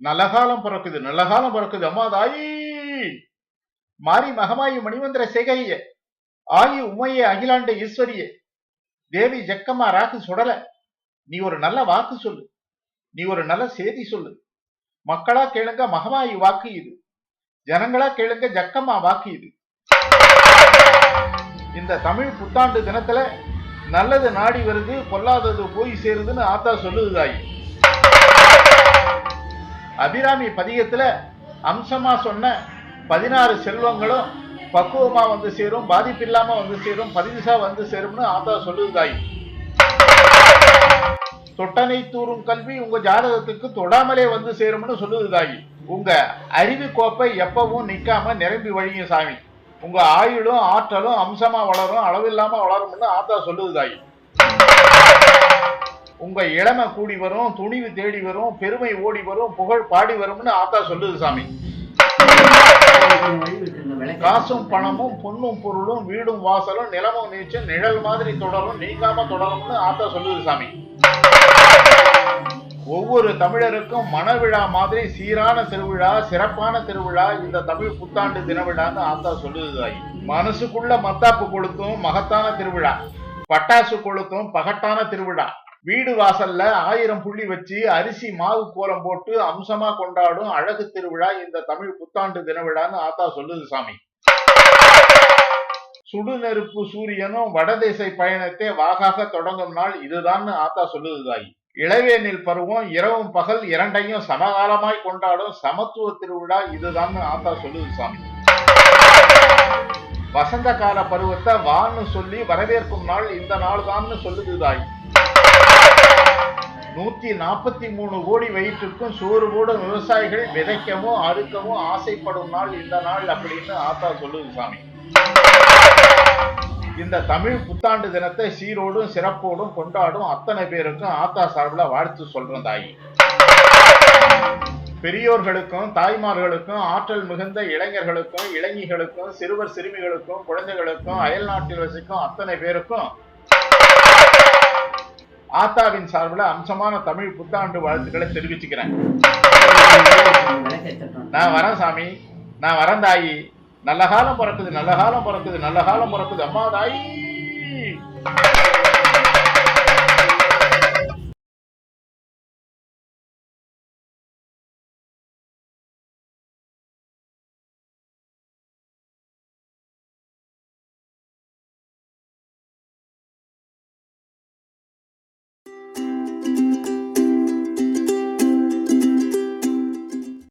நல்ல காலம் பிறக்குது நல்ல காலம் பிறக்குது. அம்மா தாயி மாரி மகமாயி மணிமந்திர சேகரிய ஆயி உமையே அகிலாண்ட ஈஸ்வரியே. தேவி ஜக்கம்மா ராக்கு சுடல. நீ ஒரு நல்ல வாக்கு சொல்லு. நீ ஒரு நல்ல செய்தி சொல்லு. மக்களா கேளுங்க மகமாயி வாக்கு இது. ஜனங்களா கேளுங்க ஜக்கம்மா வாக்கு இது. இந்த தமிழ் புத்தாண்டு தினத்துல நல்லது நாடி வருது பொல்லாதது போய் சேருதுன்னு ஆத்தா சொல்லுது தாயி. அபிராமி பதிகத்துல அம்சமா சொன்ன பதினாறு செல்வங்களும் பக்குவமா வந்து சேரும் பாதிப்பில்லாம வந்து சேரும் பதிவிசா வந்து சேரும்னு ஆதா சொல்லுதாய் தொட்டனை தூரும் கல்வி உங்க ஜாதகத்துக்கு தொடாமலே வந்து சேரும்னு சொல்லுது தாயி உங்க அறிவு கோப்பை எப்பவும் நிக்காம நிரம்பி வழியும் சாமி. உங்க ஆயுளும் ஆற்றலும் அம்சமா வளரும் அளவில்லாம வளரும்னு ஆத்தா சொல்லுது உங்க இளமை கூடி வரும் துணிவு தேடி வரும் பெருமை ஓடி வரும் புகழ் பாடி வரும்னு ஆத்தா சொல்லுது சாமி. காசும் பணமும் பொன்னும் பொருளும் வீடும் வாசலும் நிலமும் நீச்சும் நிழல் மாதிரி தொடரும் நீங்காம தொடரும்னு ஆத்தா சொல்லுது சாமி. ஒவ்வொரு தமிழருக்கும் மனவிழா மாதிரி சீரான திருவிழா சிறப்பான திருவிழா இந்த தமிழ் புத்தாண்டு தினவிழான்னு ஆத்தா சொல்லுது மனசுக்குள்ள மத்தாப்பு கொளுத்தும் மகத்தான திருவிழா. பட்டாசு கொளுத்தும் பகட்டான திருவிழா. வீடு வாசல்ல ஆயிரம் புள்ளி வச்சு அரிசி மாவு கோலம் போட்டு அம்சமா கொண்டாடும் அழகு திருவிழா இந்த தமிழ் புத்தாண்டு தினவிழான்னு ஆத்தா சொல்லுது சாமி. சுடு நெருப்பு சூரியனும் வடதிசை பயணத்தை வாகாக தொடங்கும் நாள் இதுதான்னு ஆத்தா சொல்லுது தாய். இளவேனில் பருவம் இரவும் பகல் இரண்டையும் சமகாலமாய் கொண்டாடும் சமத்துவ திருவிழா இதுதான்னு ஆத்தா சொல்லுது சாமி. வசந்த கால பருவத்தை வான்னு சொல்லி வரவேற்கும் நாள் இந்த நாள் தான்னு சொல்லுது தாய். நூற்றி நாற்பத்தி மூணு கோடி வயிற்றுக்கும் சோறு கூட விவசாயிகள் விதைக்கவும் அறுக்கவும் ஆசைப்படும் நாள் இந்த நாள் அப்படின்னு ஆத்தா சொல்லுது சாமி. இந்த தமிழ் புத்தாண்டு தினத்தை சீரோடும் சிறப்போடும் கொண்டாடும் அத்தனை பேருக்கும் ஆத்தா சார்பில் வாழ்த்து சொல்றேன் தாயி. பெரியோர்களுக்கும் தாய்மார்களுக்கும் ஆற்றல் மிகுந்த இளைஞர்களுக்கும் இளைஞிகளுக்கும் சிறுவர் சிறுமிகளுக்கும் குழந்தைகளுக்கும் அயல் நாட்டில் வசிக்கும் அத்தனை பேருக்கும் ஆத்தாவின் சார்பில் அம்சமான தமிழ் புத்தாண்டு வாழ்த்துக்களை தெரிவிச்சுக்கிறேன். நான் வரேன் சாமி. நான் வரேன் தாயி. நல்ல காலம் பிறக்குது நல்ல காலம் பிறக்குது நல்ல காலம் பிறக்குது. அம்மா தாயி.